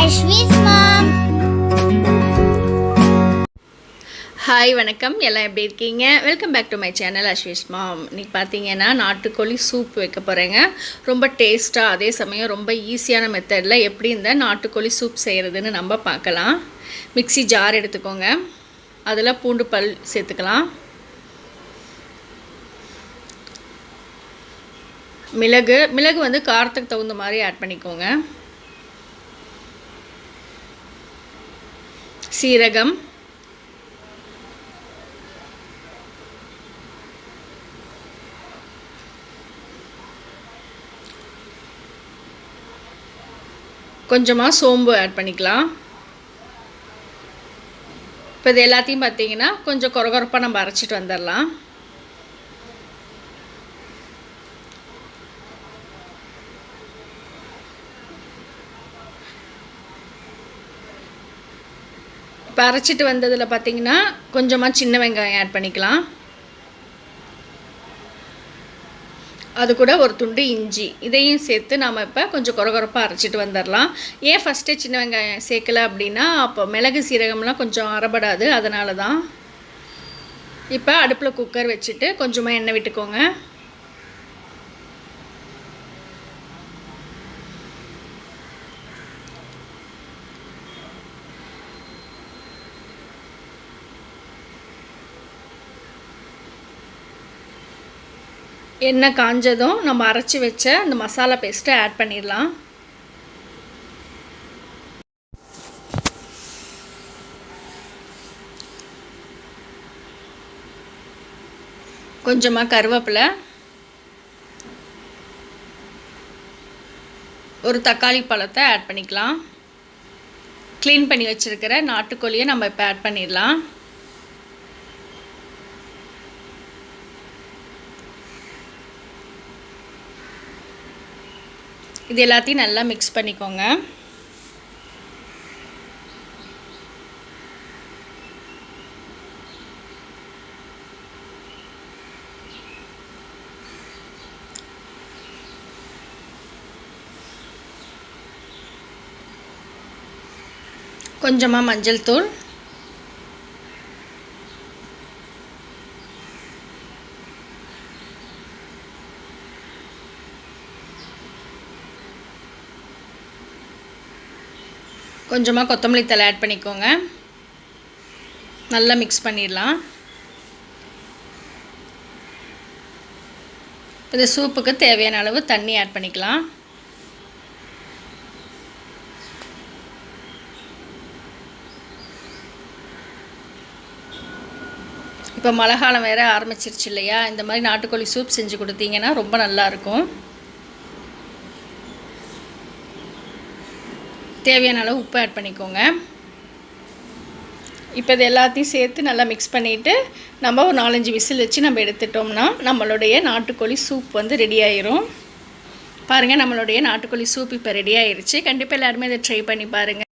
அஸ்விஸ் மாம் hi வணக்கம். எல்லாம் எப்படி இருக்கீங்க? Welcome back to my channel Ashwi's mom இன்றைக்கி பார்த்தீங்கன்னா நாட்டுக்கோழி சூப் வைக்க போகிறேங்க ரொம்ப டேஸ்ட்டாக அதே சமயம் ரொம்ப ஈஸியான மெத்தடில் எப்படி இந்த நாட்டுக்கோழி சூப் செய்கிறதுன்னு நம்ம பார்க்கலாம். மிக்ஸி ஜார் எடுத்துக்கோங்க. அதில் பூண்டு பல் சேர்த்துக்கலாம். மிளகு மிளகு வந்து காரத்துக்கு தகுந்த மாதிரி ஆட் பண்ணிக்கோங்க. சீரகம். கொஞ்சமாக சோம்பு ஆட் பண்ணிக்கலாம். இப்போ இது எல்லாத்தையும் பார்த்தீங்கன்னா கொஞ்சம் கொரகொரப்பாக நம்ம அரைச்சிட்டு வந்துடலாம். இப்போ அரைச்சிட்டு வந்ததில் பார்த்தீங்கன்னா கொஞ்சமாக சின்ன வெங்காயம் ஆட் பண்ணிக்கலாம். அது கூட ஒரு துண்டு இஞ்சி. இதையும் சேர்த்து நாம் இப்போ கொஞ்சம் குறகுறப்பாக அரைச்சிட்டு வந்துடலாம் ஏன் ஃபஸ்ட்டே சின்ன வெங்காயம் சேர்க்கல அப்படின்னா அப்போ மிளகு சீரகம்லாம் கொஞ்சம் அறப்படாது அதனால தான் இப்போ அடுப்பில் குக்கர் வச்சுட்டு கொஞ்சமாக எண்ணெய் விட்டுக்கோங்க. எண்ணெய் காஞ்சதும் நம்ம அரைச்சி வச்ச அந்த மசாலா பேஸ்ட்டை ஆட் பண்ணிடலாம். கொஞ்சமாக கருவேப்பிலை. ஒரு தக்காளி பழத்தை ஆட் பண்ணிக்கலாம். க்ளீன் பண்ணி வச்சுருக்கிற நாட்டுக்கோழியை நம்ம இப்போ ஆட் பண்ணிடலாம். இது எல்லாத்தையும் நல்லா மிக்ஸ் பண்ணிக்கோங்க. கொஞ்சமாக மஞ்சள் தூள். கொஞ்சமாக கொத்தமல்லி தலை ஆட் பண்ணிக்கோங்க. நல்லா மிக்ஸ் பண்ணிடலாம். இந்த சூப்புக்கு தேவையான அளவு தண்ணி ஆட் பண்ணிக்கலாம். இப்போ மழை காலம் வேறு ஆரம்பிச்சிருச்சு இல்லையா? இந்த மாதிரி நாட்டுக்கோழி சூப் செஞ்சு கொடுத்தீங்கன்னா ரொம்ப நல்லாயிருக்கும் தேவையான அளவு உப்பு ஆட் பண்ணிக்கோங்க. இப்போ இது எல்லாத்தையும் சேர்த்து நல்லா மிக்ஸ் பண்ணிவிட்டு நம்ம ஒரு நாலஞ்சு விசில் வச்சு நம்ம எடுத்துட்டோம்னா நம்மளுடைய நாட்டுக்கோழி சூப் வந்து ரெடி ஆயிரும். பாருங்கள் நம்மளுடைய நாட்டுக்கோழி சூப் இப்போ ரெடி ஆயிடுச்சு கண்டிப்பாக எல்லாருமே இதை ட்ரை பண்ணி பாருங்கள்